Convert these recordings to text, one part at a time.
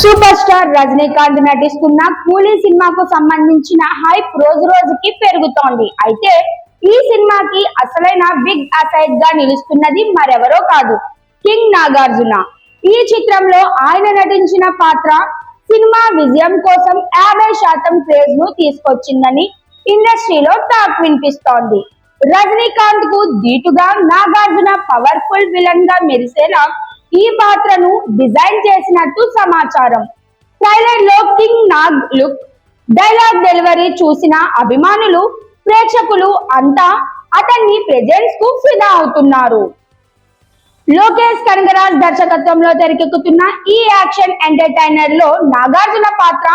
Super star Rajinikanth నటిస్తున్న కూలీ సినిమాకు సంబంధించిన హైప్ రోజు రోజుకి పెరుగుతోంది. అయితే ఈ సినిమాకి అసలైన బిగ్ అసైడ్గా నిలుస్తున్నది మరెవరో కాదు కింగ్ నాగార్జున. ఈ చిత్రంలో ఆయన నటించిన పాత్ర సినిమా విజయం కోసం యాభై శాతం క్రేజ్ను తీసుకొచ్చిందని ఇండస్ట్రీలో టాక్ వినిపిస్తోంది. రజనీకాంత్కు ధీటుగా నాగార్జున పవర్ఫుల్ విలన్గా మెరిసేలా ఈ పాత్రను డిజైన్ చేసినట్టు సమాచారం. ట్రైలర్లో king Nag look dialogue delivery చూసిన అభిమానులు ప్రేక్షకులు అంతా అతన్ని ప్రెజెన్స్కు ఫిదా అవుతున్నారు. లోకేష్ కనగరాజ్ దర్శకత్వంలో తెరకెక్కుతున్న ఈ యాక్షన్ ఎంటర్టైనర్లో నాగార్జున పాత్ర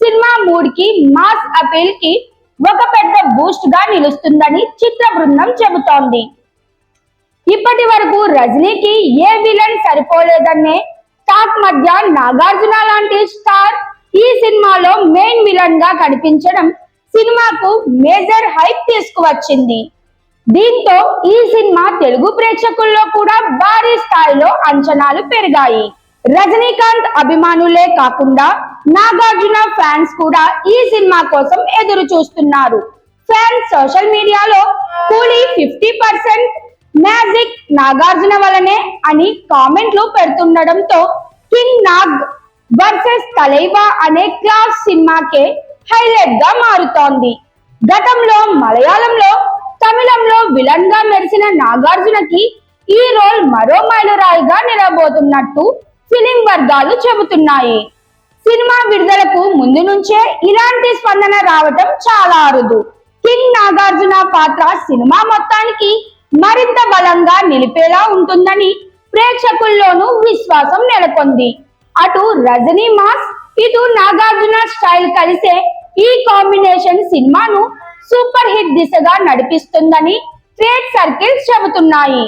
సినిమా మూడ్కి మాస్ అపీల్కి ఒక పెద్ద బూస్ట్గా నిలుస్తుందని చిత్ర బృందం చెబుతోంది. ఇప్పటి వరకు రజనీకి ఏ విలన్ సరిపోలేదనే టాక్ మధ్య నాగార్జున లాంటి స్టార్ ఈ సినిమాలో మెయిన్ విలన్గా కనిపించడం సినిమాకు మేజర్ హైప్ తీసుకువచ్చింది. దీంతో ఈ సినిమా తెలుగు ప్రేక్షకుల్లో కూడా భారీ స్థాయిలో అంచనాలు పెరిగాయి. రజనీకాంత్ అభిమానులే కాకుండా నాగార్జున ఫ్యాన్స్ కూడా ఈ సినిమా కోసం ఎదురు చూస్తున్నారు ఫ్యాన్స్ సోషల్ మీడియాలో కూలీ ఫిఫ్టీ పర్సెంట్ మ్యాజిక్ నాగార్జున వలనే అని కామెంట్లు పెడుతుండడంతో కింగ్ నాగ్ వర్సెస్ తలైవా అనే క్లాస్ సినిమాకే హైలైట్గా మారుతోంది. గతంలో మలయాళంలో తమిళంలో విలన్గా మెరిసిన నాగార్జునకి ఈ రోల్ మరో మైలురాయిగా నిలబోతున్నట్టు ఫిలిం వర్గాలు చెబుతున్నాయి. సినిమా విడుదలకు ముందు నుంచే ఇలాంటి స్పందన రావటం చాలా అరుదు. కింగ్ నాగార్జున పాత్ర సినిమా మొత్తానికి మరింత బలంగా నిలిపేలా ఉంటుందని ప్రేక్షకుల్లోనూ విశ్వాసం నెలకొంది. అటు రజనీ మాస్ ఇటు నాగార్జున స్టైల్ కలిసే ఈ కాంబినేషన్ సినిమాను సూపర్ హిట్ దిశగా నడిపిస్తుందని ట్రేడ్ సర్కిల్స్ చెబుతున్నాయి.